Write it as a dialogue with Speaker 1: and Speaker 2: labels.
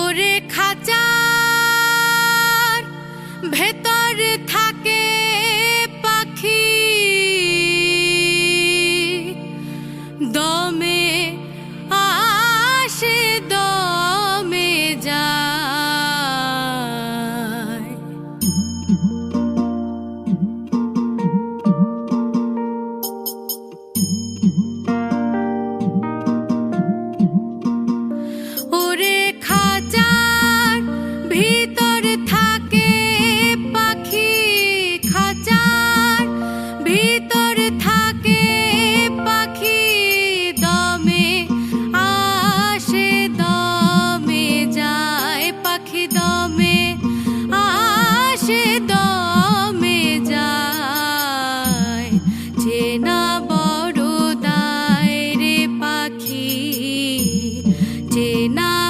Speaker 1: ওরে খাঁচার ভেতর থাকে পাখি। দমে দামে